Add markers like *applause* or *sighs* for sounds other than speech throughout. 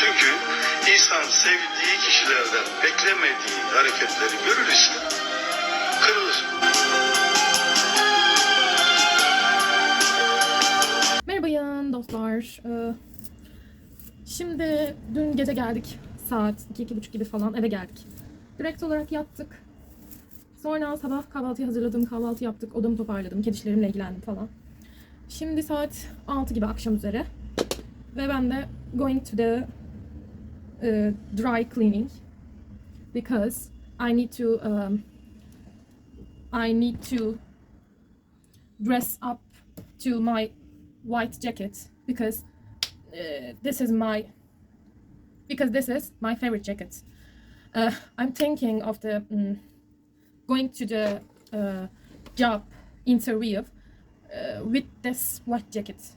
Çünkü insan sevdiği kişilerden beklemediği hareketleri görürse kırılır. Merhaba dostlar. Ee, Şimdi dün gece geldik. Saat 2-2.30 gibi falan eve geldik. Direkt olarak yattık. Sonra sabah kahvaltıyı hazırladım, kahvaltı yaptık, odamı toparladım, kedişlerimle ilgilendim falan. Şimdi saat 6 gibi akşam üzere. Ve ben de going to the uh, dry cleaning because I need to um, I need to dress up to my white jacket because uh, this is my because this is my favorite jacket. Uh, I'm thinking of the mm, going to the uh, job interview uh, with this white jacket.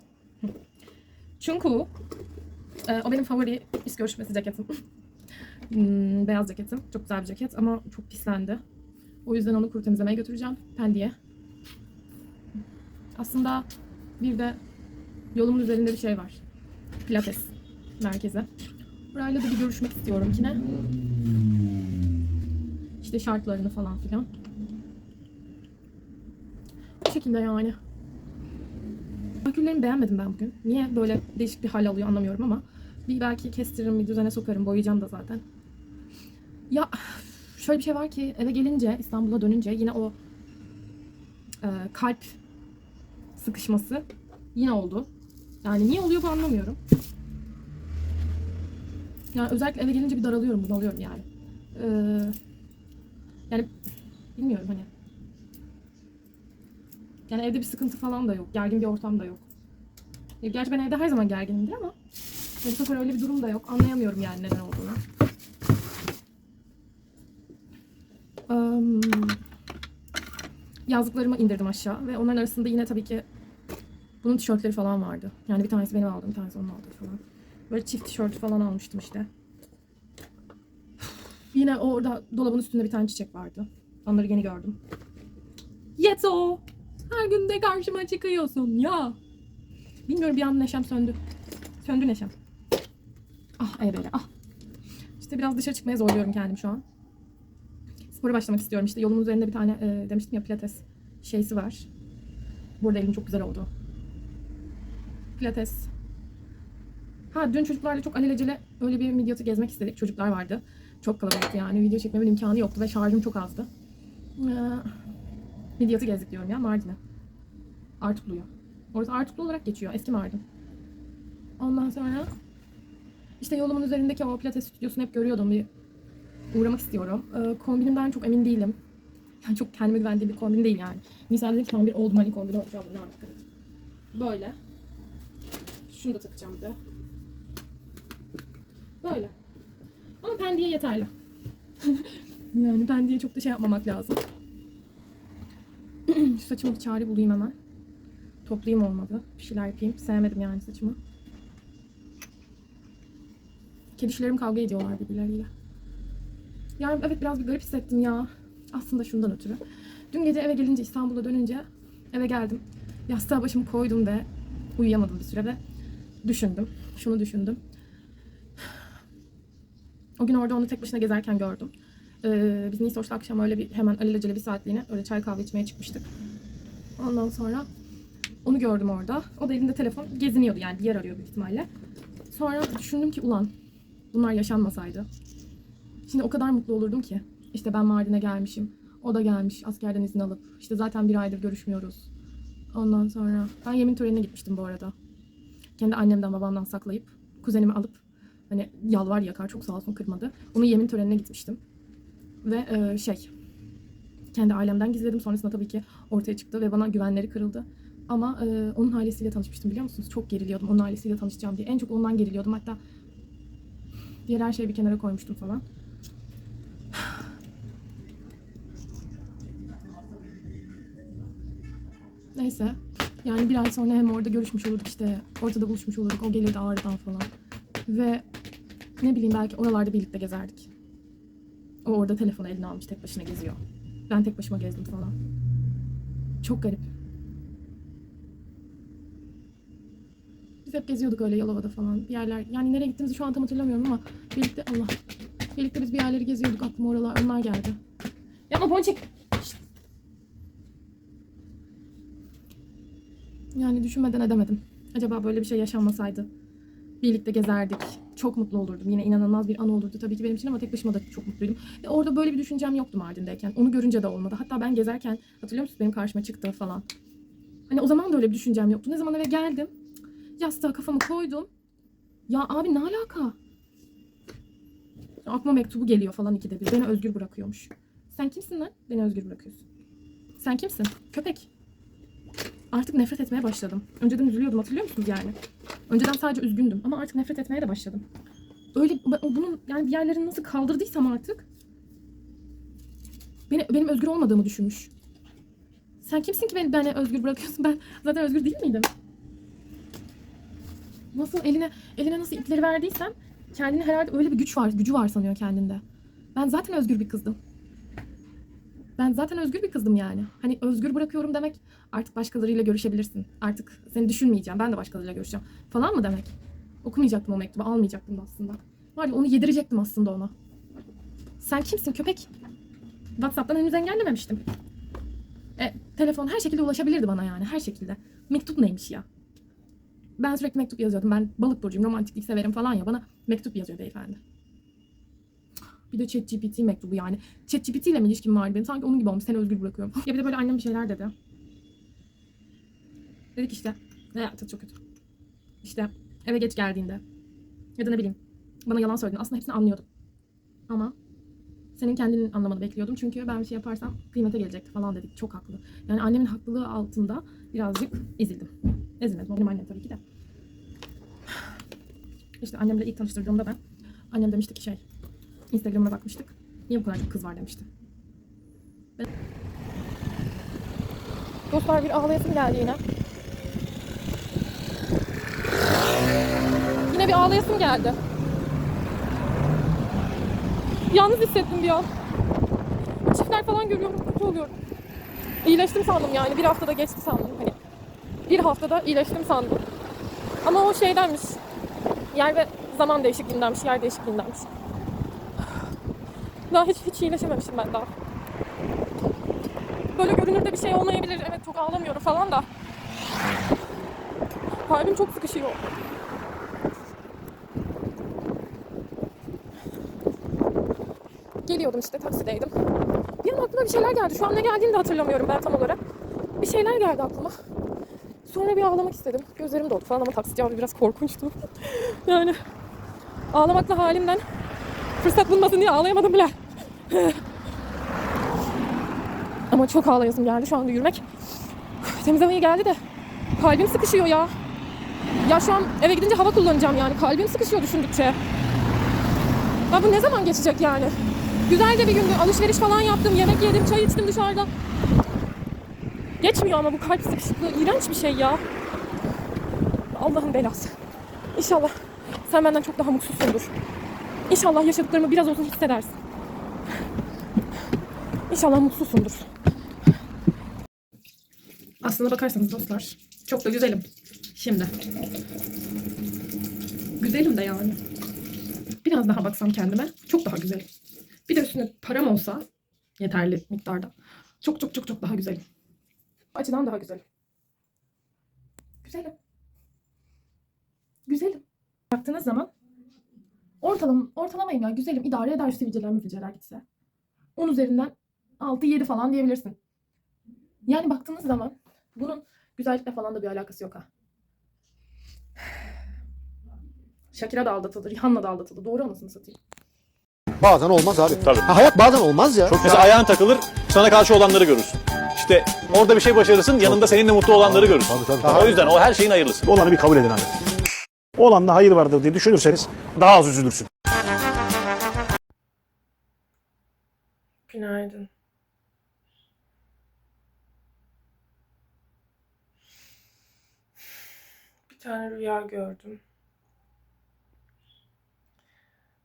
Çünkü e, o benim favori iş görüşmesi ceketim. *laughs* Hmm, beyaz ceketim. Çok güzel bir ceket ama çok pislendi. O yüzden onu kuru temizlemeye götüreceğim. Pendik'e. Aslında bir de yolumun üzerinde bir şey var. Pilates merkezi. Burayla da bir görüşmek istiyorum yine. İşte şartlarını falan filan. Bu şekilde yani. Aküllerimi beğenmedim ben bugün. Niye böyle değişik bir hal alıyor anlamıyorum ama. Bir belki kestiririm, bir düzene sokarım, boyayacağım da zaten. Ya şöyle bir şey var ki eve gelince, İstanbul'a dönünce yine o e, kalp sıkışması yine oldu. Yani niye oluyor bu anlamıyorum. Yani özellikle eve gelince bir daralıyorum, bunalıyorum yani. Ee, yani bilmiyorum hani. Yani evde bir sıkıntı falan da yok. Gergin bir ortam da yok. Ya gerçi ben evde her zaman gerginimdir ama bu sefer öyle bir durum da yok. Anlayamıyorum yani neden olduğunu. Am, yazlıklarımı indirdim aşağı ve onların arasında yine tabii ki bunun tişörtleri falan vardı. Yani bir tanesi benim aldığım, bir tanesi onun aldığı falan. Böyle çift tişört falan almıştım işte. Yine orada dolabın üstünde bir tane çiçek vardı. Onları yeni gördüm. Yeto! Her gün de karşıma çıkıyorsun ya. Bilmiyorum bir an neşem söndü. Söndü neşem. Ah ebele ah. İşte biraz dışarı çıkmaya zorluyorum kendimi şu an. Spora başlamak istiyorum. İşte yolumun üzerinde bir tane e, demiştim ya pilates şeysi var. Burada elim çok güzel oldu. Pilates. Ha dün çocuklarla çok alelacele öyle bir midyatı gezmek istedik. Çocuklar vardı. Çok kalabalıktı yani. Video çekmemin imkanı yoktu ve şarjım çok azdı. Ee, midyatı gezdik diyorum ya Mardin'e. Artuklu'ya. Orası Artuklu olarak geçiyor. Eski Mardin. Ondan sonra işte yolumun üzerindeki o pilates stüdyosunu hep görüyordum. Bir uğramak istiyorum. Ee, kombinimden çok emin değilim. Yani çok kendime güvendiğim bir kombin değil yani. Nisa dedi ki tam bir old money kombini olacağım. Ne artık. Böyle. Şunu da takacağım bir de. Böyle. Ama pendiye yeterli. *laughs* yani pendiye çok da şey yapmamak lazım. *clears throat* Şu saçıma bir çare bulayım hemen. Toplayayım olmadı. Bir şeyler yapayım. Sevmedim yani saçımı. Kedişlerim kavga ediyorlar birbirleriyle. Yani evet biraz bir garip hissettim ya. Aslında şundan ötürü. Dün gece eve gelince İstanbul'a dönünce eve geldim. Yastığa başımı koydum ve uyuyamadım bir süre ve düşündüm. Şunu düşündüm. *sighs* O gün orada onu tek başına gezerken gördüm. Ee, biz Nisoş'la akşam öyle bir hemen alelacele bir saatliğine öyle çay kahve içmeye çıkmıştık. Ondan sonra onu gördüm orada. O da elinde telefon geziniyordu yani bir yer arıyor büyük ihtimalle. Sonra düşündüm ki ulan bunlar yaşanmasaydı. Şimdi o kadar mutlu olurdum ki. İşte ben Mardin'e gelmişim. O da gelmiş askerden izin alıp. İşte zaten bir aydır görüşmüyoruz. Ondan sonra ben yemin törenine gitmiştim bu arada. Kendi annemden babamdan saklayıp kuzenimi alıp hani yalvar yakar çok sağ olsun kırmadı. Onun yemin törenine gitmiştim. Ve e, şey kendi ailemden gizledim. Sonrasında tabii ki ortaya çıktı ve bana güvenleri kırıldı. Ama e, onun ailesiyle tanışmıştım biliyor musunuz? Çok geriliyordum onun ailesiyle tanışacağım diye. En çok ondan geriliyordum. Hatta diğer her şeyi bir kenara koymuştum falan. Neyse. Yani bir ay sonra hem orada görüşmüş olurduk işte. Ortada buluşmuş olurduk. O gelirdi Ağrı'dan falan. Ve ne bileyim belki oralarda birlikte gezerdik. O orada telefonu eline almış tek başına geziyor. Ben tek başıma gezdim falan. Çok garip. Biz hep geziyorduk öyle Yalova'da falan. Bir yerler yani nereye gittiğimizi şu an tam hatırlamıyorum ama birlikte Allah. Birlikte biz bir yerleri geziyorduk aklıma oralar onlar geldi. Yapma Ponçik. Şşt. Yani düşünmeden edemedim. Acaba böyle bir şey yaşanmasaydı birlikte gezerdik. Çok mutlu olurdum. Yine inanılmaz bir an olurdu tabii ki benim için ama tek başıma da çok mutluydum. Ve orada böyle bir düşüncem yoktu Mardin'deyken. Onu görünce de olmadı. Hatta ben gezerken hatırlıyor musunuz benim karşıma çıktı falan. Hani o zaman da öyle bir düşüncem yoktu. Ne zaman eve geldim yastığa kafamı koydum. Ya abi ne alaka? Aklıma mektubu geliyor falan ikide bir. Beni özgür bırakıyormuş. Sen kimsin lan? Beni özgür bırakıyorsun. Sen kimsin? Köpek. Artık nefret etmeye başladım. Önceden üzülüyordum hatırlıyor musunuz yani? Önceden sadece üzgündüm ama artık nefret etmeye de başladım. Öyle bunun yani bir yerlerini nasıl kaldırdıysam artık beni, benim özgür olmadığımı düşünmüş. Sen kimsin ki beni, beni özgür bırakıyorsun? *laughs* Ben zaten özgür değil miydim? Nasıl eline eline nasıl ipleri verdiysem kendine herhalde öyle bir güç var, gücü var sanıyor kendinde. Ben zaten özgür bir kızdım. Ben zaten özgür bir kızdım yani. Hani özgür bırakıyorum demek artık başkalarıyla görüşebilirsin. Artık seni düşünmeyeceğim. Ben de başkalarıyla görüşeceğim. Falan mı demek? Okumayacaktım o mektubu. Almayacaktım da aslında. Var ya onu yedirecektim aslında ona. Sen kimsin köpek? WhatsApp'tan henüz engellememiştim. E, telefon her şekilde ulaşabilirdi bana yani. Her şekilde. Mektup neymiş ya? Ben sürekli mektup yazıyordum. Ben balık burcuyum, romantiklik severim falan ya. Bana mektup yazıyor beyefendi. Bir de ChatGPT mektubu yani. ChatGPT ile mi ilişkim vardı benim? Sanki onun gibi olmuş. Seni özgür bırakıyorum. ya bir de böyle annem bir şeyler dedi. Dedik işte. Hayatı çok kötü. İşte eve geç geldiğinde. Ya da ne bileyim. Bana yalan söyledin. Aslında hepsini anlıyordum. Ama senin kendinin anlamanı bekliyordum. Çünkü ben bir şey yaparsam kıymete gelecekti falan dedik. Çok haklı. Yani annemin haklılığı altında birazcık ezildim. Ezilmedim. Benim annem tabii ki de. İşte annemle ilk tanıştırdığımda ben annem demişti ki şey Instagram'ına bakmıştık. Niye bu kadar çok kız var demişti. Ben... Dostlar bir ağlayasım geldi yine. Yine bir ağlayasım geldi. Yalnız hissettim bir an. Çiftler falan görüyorum, kötü oluyorum. İyileştim sandım yani. Bir haftada geçti sandım. Hani bir haftada iyileştim sandım. Ama o şeydenmiş. Yer ve zaman değişikliğindenmiş, yer değişikliğindenmiş. Daha hiç hiç iyileşememişim ben daha. Böyle görünürde bir şey olmayabilir. Evet çok ağlamıyorum falan da. Kalbim çok sıkışıyor. Geliyordum işte taksideydim. Bir an aklıma bir şeyler geldi. Şu an ne geldiğini de hatırlamıyorum ben tam olarak. Bir şeyler geldi aklıma. Sonra bir ağlamak istedim. Gözlerim doldu falan ama taksici abi biraz korkunçtu. *laughs* yani ağlamakla halimden fırsat bulmasın diye ağlayamadım bile. ama çok ağlayasım geldi şu anda yürümek. Temiz havaya geldi de kalbim sıkışıyor ya. Ya şu an eve gidince hava kullanacağım yani. Kalbim sıkışıyor düşündükçe. Ya bu ne zaman geçecek yani? Güzel bir gündü. Alışveriş falan yaptım. Yemek yedim, çay içtim dışarıda. Geçmiyor ama bu kalp sıkışıklığı. iğrenç bir şey ya. Allah'ın belası. İnşallah sen benden çok daha mutsuzsundur. İnşallah yaşadıklarımı biraz olsun hissedersin. İnşallah mutsuzsundur. Aslına bakarsanız dostlar çok da güzelim. Şimdi. Güzelim de yani. Biraz daha baksam kendime çok daha güzelim. Bir de üstüne param olsa yeterli miktarda. Çok çok çok çok daha güzelim. Açıdan daha güzelim. Güzelim. Güzelim. Baktığınız zaman ortalama, ortalamayım ya güzelim idare eder sivilceler müfilceler gitse. 10 üzerinden 6-7 falan diyebilirsin. Yani baktığınız zaman bunun güzellikle falan da bir alakası yok ha. Shakira da aldatıldı, Rihanna da aldatıldı. Doğru anasını satayım. Bazen olmaz abi. Tabii. Ha, hayat bazen olmaz ya. Mesela ayağın takılır, sana karşı olanları görürsün. İşte orada bir şey başarırsın, yanında seninle mutlu olanları görürsün. Tabii, tabii, tabii. O yüzden o her şeyin hayırlısı. Olanı bir kabul edin abi. Olanda hayır vardır diye düşünürseniz daha az üzülürsün. Günaydın. Bir tane rüya gördüm.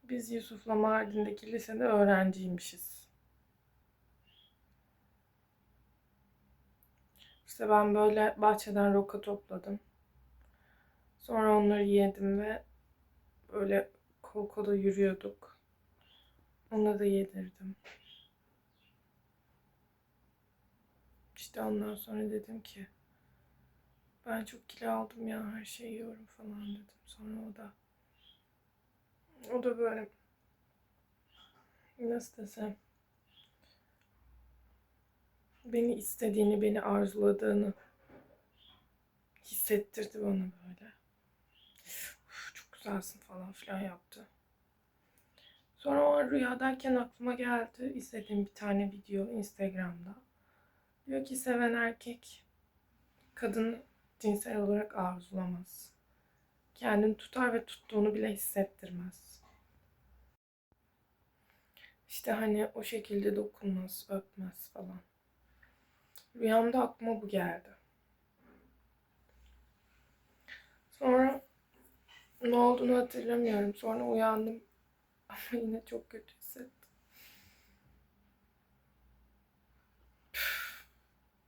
Biz Yusuf'la Mardin'deki lisede öğrenciymişiz. İşte ben böyle bahçeden roka topladım. Sonra onları yedim ve böyle kol kola yürüyorduk. Ona da yedirdim. İşte ondan sonra dedim ki ben çok kilo aldım ya her şeyi yiyorum falan dedim. Sonra o da o da böyle nasıl desem beni istediğini, beni arzuladığını hissettirdi bana böyle. "Uf, çok güzelsin falan filan yaptı. Sonra o an rüyadayken aklıma geldi. izlediğim bir tane video Instagram'da. Diyor ki seven erkek kadını cinsel olarak arzulamaz. Kendini tutar ve tuttuğunu bile hissettirmez. İşte hani o şekilde dokunmaz, öpmez falan. Rüyamda aklıma bu geldi. Sonra ne olduğunu hatırlamıyorum. Sonra uyandım ama *laughs* yine çok kötü hissettim.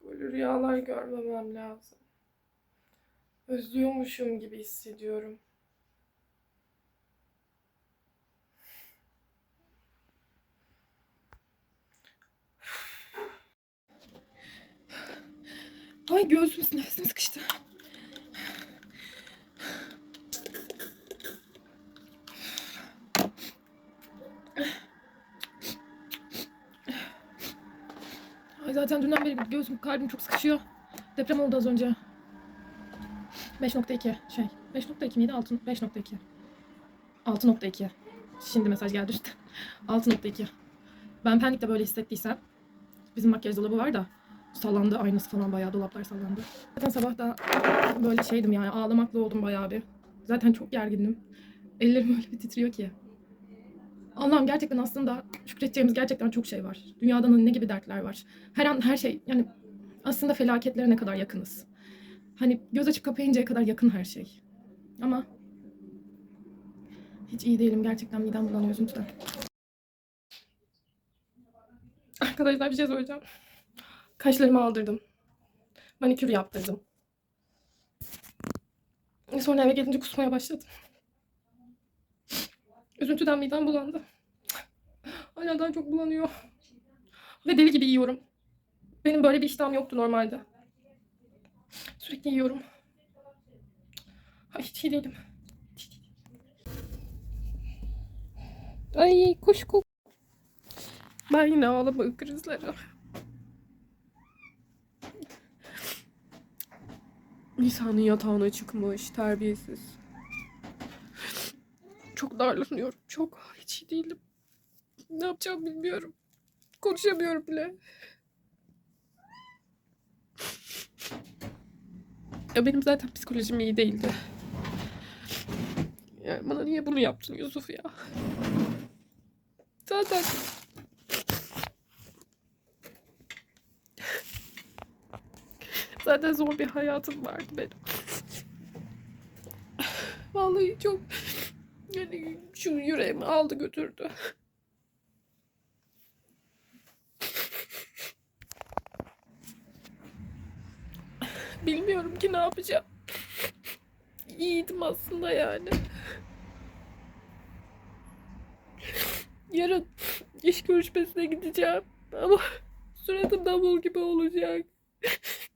Böyle rüyalar görmemem lazım. Özlüyormuşum gibi hissediyorum. Ay göğsüm nefesim sıkıştı. Zaten dünden beri göğsüm kalbim çok sıkışıyor. Deprem oldu az önce. 5.2 şey. 5.2 miydi? 6 5.2. 6.2. Şimdi mesaj geldi işte. 6.2. *laughs* Ben Pendik'te böyle hissettiysem bizim makyaj dolabı var da sallandı aynası falan bayağı dolaplar sallandı. Zaten sabah da böyle şeydim yani ağlamakla oldum bayağı bir. Zaten çok gergindim. Ellerim *laughs* öyle bir titriyor ki. Allah'ım gerçekten aslında şükredeceğimiz gerçekten çok şey var. Dünyada ne gibi dertler var. Her an her şey yani aslında felaketlere ne kadar yakınız. Hani göz açıp kapayıncaya kadar yakın her şey. Ama hiç iyi değilim. Gerçekten midem bulanıyor üzüntüden. Arkadaşlar bir şey söyleyeceğim. Kaşlarımı aldırdım. Manikür yaptırdım. Sonra eve gelince kusmaya başladım. Üzüntüden midem bulandı. Hala daha çok bulanıyor. Ve deli gibi yiyorum. Benim böyle bir iştahım yoktu normalde. Sürekli yiyorum. Ay hiç iyi değilim. Ay kuş kok. Ben yine ağlama krizleri. Nisan'ın yatağına çıkmış, terbiyesiz. Çok darlanıyorum, çok. Hiç iyi değilim. Ne yapacağım bilmiyorum. Konuşamıyorum bile. Ya benim zaten psikolojim iyi değildi. Yani bana niye bunu yaptın Yusuf ya? Zaten Zaten zor bir hayatım vardı benim. Vallahi çok yani şu yüreğimi aldı götürdü. Bilmiyorum ki ne yapacağım. İyiydim aslında yani. Yarın iş görüşmesine gideceğim ama suratım davul gibi olacak.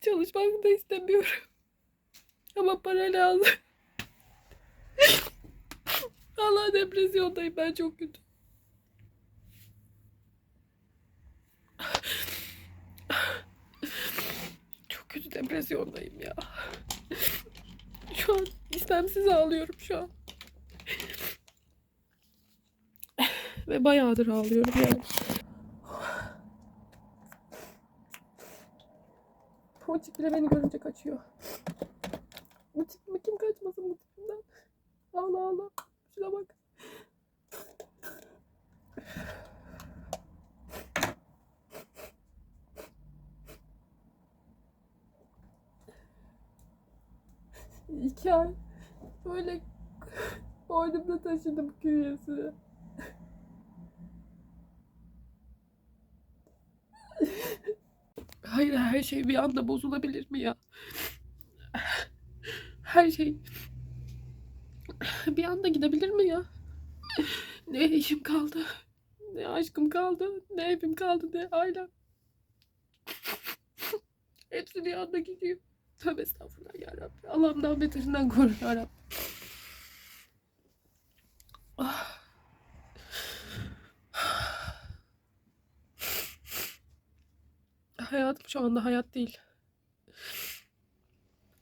Çalışmak da istemiyorum. Ama para lazım. Allah depresyondayım ben çok kötü. Çok kötü depresyondayım ya. Şu an istemsiz ağlıyorum şu an. Ve bayağıdır ağlıyorum yani. Ponçik bile beni görünce kaçıyor. Bu tipime kim kaçmasın bu tipimden? Ağla ağla. Şuna bak. İki ay böyle boynumda taşıdım künyesini. Hayır her şey bir anda bozulabilir mi ya? Her şey *laughs* Bir anda gidebilir mi ya? *laughs* Ne eşim kaldı, ne aşkım kaldı, ne evim kaldı, ne ailem. *laughs* Hepsi bir anda gidiyor. Tövbe estağfurullah yarabbim. Allah'ımdan beterinden koru yarabbim. Ah. *sighs* Hayatım şu anda hayat değil.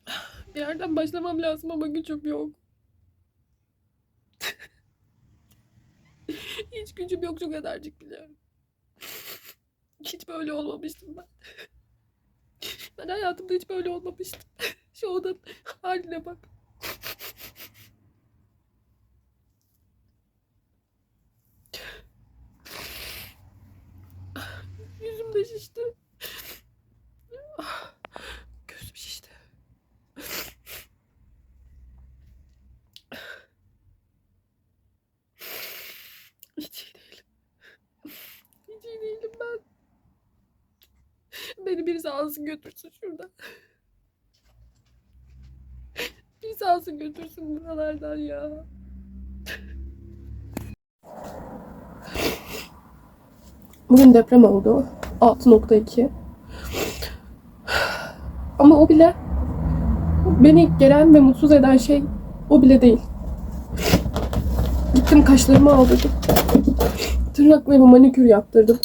*sighs* Bir yerden başlamam lazım ama gücüm yok. Hiç gücüm yok çok enerjik biliyorum. Hiç böyle olmamıştım ben. Ben hayatımda hiç böyle olmamıştım. Şu odanın haline bak. Yüzüm de şişti. Ah, Gözüm şişti. Hiç iyi değilim. Hiç iyi değilim ben. Beni birisi alsın götürsün şuradan. *laughs* Birisi alsın götürsün buralardan ya. Bugün deprem oldu. 6.2. Ama o bile beni gelen ve mutsuz eden şey o bile değil. Gittim kaşlarımı aldırdım. Tırnaklarımı manikür yaptırdım.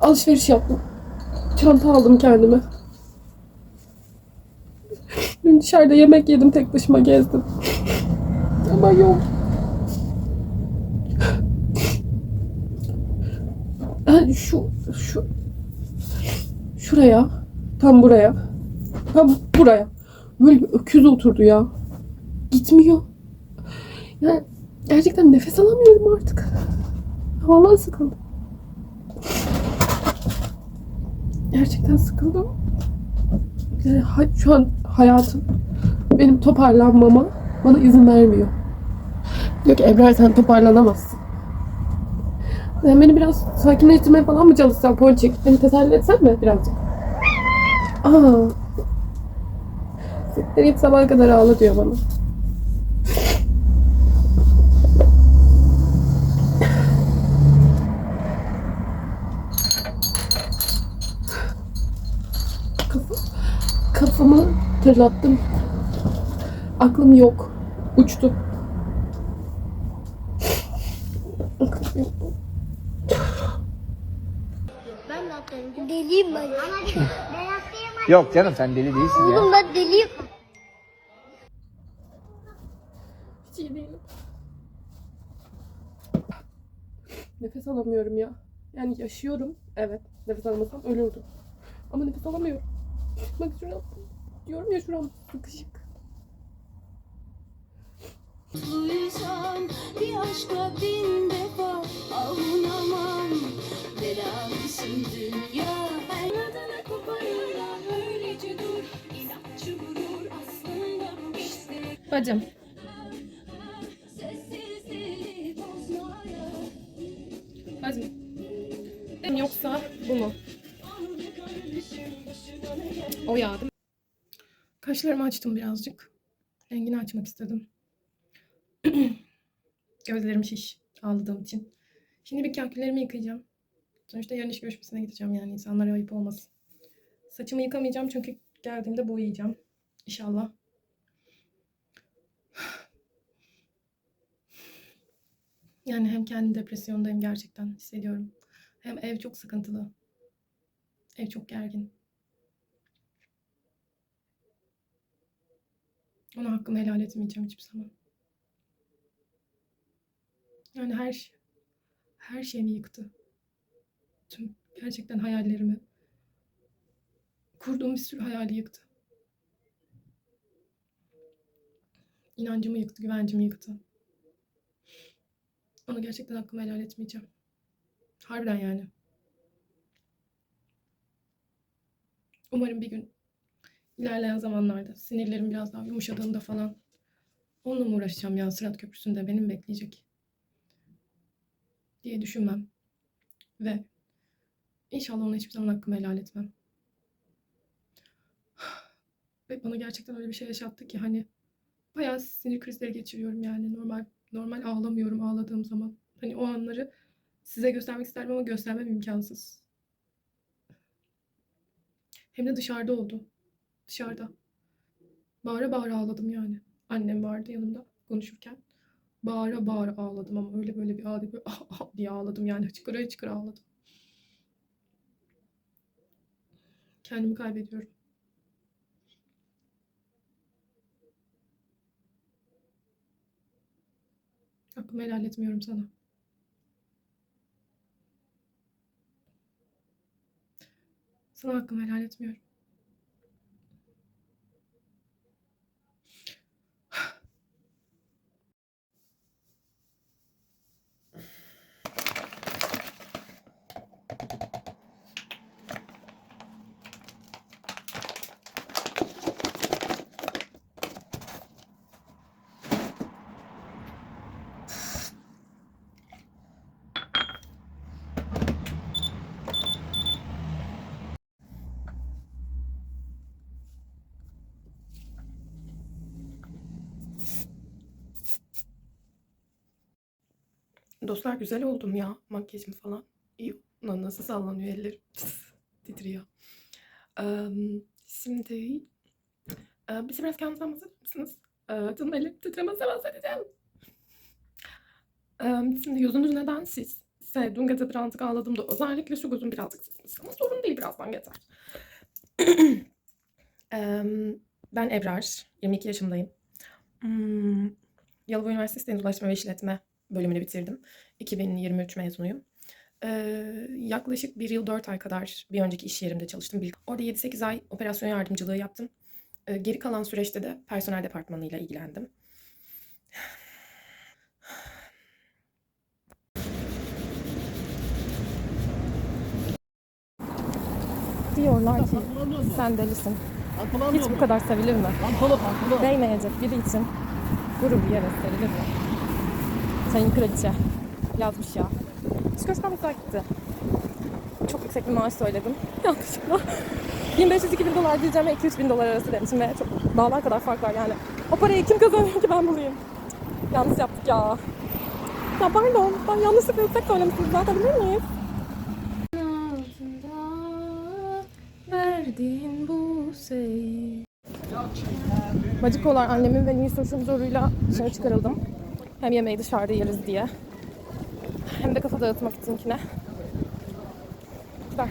Alışveriş yaptım. Çanta aldım kendime. Dün dışarıda yemek yedim tek başıma gezdim. Ama yok. Ha, şu şu şuraya tam buraya tam buraya böyle bir öküz oturdu ya. Gitmiyor. Yani gerçekten nefes alamıyorum artık. Vallahi sıkıldım. Gerçekten sıkıldım. Yani ha- şu an hayatım benim toparlanmama bana izin vermiyor. Diyor ki Ebrar sen toparlanamazsın. Sen beni biraz sakinleştirmeye falan mı çalışsan Ponçik? Beni teselli etsen mi birazcık? Aa. Siktir git sabaha kadar ağla diyor bana. Kafa, kafamı tırlattım. Aklım yok. Uçtu. Aklım yok. Deliyim ben. Yok canım sen deli değilsin ya. Oğlum ben deliyim. Hiç iyi değilim. Nefes alamıyorum ya. Yani yaşıyorum. Evet. Nefes almasam ölürdüm. Ama nefes alamıyorum. Bak şuram. Diyorum ya şuram sıkışık. Duysam bir aşka bin defa avunamam Belamısın dünya her adına koparırlar Öylece dur inatçı vurur aslında bu işte Bacım. Bacım. Yoksa bu mu? O ya değil mi? Kaşlarımı açtım birazcık. Rengini açmak istedim. *clears throat* Gözlerim şiş ağladığım için. Şimdi bir kahküllerimi yıkayacağım. Sonuçta yarın iş görüşmesine gideceğim yani insanlara ayıp olmasın. Saçımı yıkamayacağım çünkü geldiğimde boyayacağım. İnşallah. *sighs* Yani hem kendi depresyondayım gerçekten hissediyorum. Hem ev çok sıkıntılı. Ev çok gergin. Ona hakkımı helal etmeyeceğim hiçbir zaman. Yani her şey, her şeyimi yıktı. Tüm gerçekten hayallerimi, kurduğum bir sürü hayali yıktı. İnancımı yıktı, güvencimi yıktı. Ona gerçekten hakkımı helal etmeyeceğim. Harbiden yani. Umarım bir gün ilerleyen zamanlarda sinirlerim biraz daha yumuşadığında falan onunla mı uğraşacağım ya Sırat Köprüsü'nde beni mi bekleyecek diye düşünmem. Ve inşallah ona hiçbir zaman hakkımı helal etmem. *sighs* Ve bana gerçekten öyle bir şey yaşattı ki hani bayağı sinir krizleri geçiriyorum yani. Normal normal ağlamıyorum ağladığım zaman. Hani o anları size göstermek isterdim ama göstermem imkansız. Hem de dışarıda oldu. Dışarıda. Bağıra bağıra ağladım yani. Annem vardı yanımda konuşurken. Bağıra bağıra ağladım ama öyle böyle bir ağladım. Böyle ah ah diye ağladım yani. Hıçkıra hıçkıra ağladım. Kendimi kaybediyorum. Hakkımı helal etmiyorum sana. Sana hakkımı helal etmiyorum. Dostlar güzel oldum ya. Makyajım falan. İyi. Lan nasıl sallanıyor ellerim. Titriyor. Eee, şimdi eee, bize biraz kendinizden bahseder misiniz? Eee, canım elim titremezse bahsedeceğim. Eee, şimdi yüzünüz neden siz? Size dün gece birazcık ağladığımda özellikle şu gözüm birazcık sismiş ama sorun değil birazdan geçer. *clears throat* Eee, ben Ebrar. 22 yaşındayım. Hmm, Yalova Üniversitesi Deniz Ulaştırma ve İşletme bölümünü bitirdim. 2023 mezunuyum. Ee, yaklaşık bir yıl 4 ay kadar bir önceki iş yerimde çalıştım. Orada 7-8 ay operasyon yardımcılığı yaptım. Ee, geri kalan süreçte de personel departmanıyla ilgilendim. Diyorlar ki sen delisin. Hiç bu kadar sevilir mi? Değmeyecek biri için gurur yere serilir mi? Sayın Kraliçe yazmış ya. Psikolojiden güzel gitti. Çok yüksek bir maaş söyledim. *laughs* Yanlışlıkla. 1500-2000 dolar diyeceğime 2-3 bin dolar arası demişim ve çok dağlar kadar fark var yani. O parayı kim kazanıyor ki ben bulayım? Yanlış yaptık ya. Ya pardon ben yanlışlıkla yüksek söylemişim. Düzeltebilir miyiz? Verdiğin bu şey. Bacıkolar annemin ve Nisoş'un zoruyla dışarı çıkarıldım. Hem yemeği dışarıda yeriz diye. Hem de kafa dağıtmak için yine. Güzel.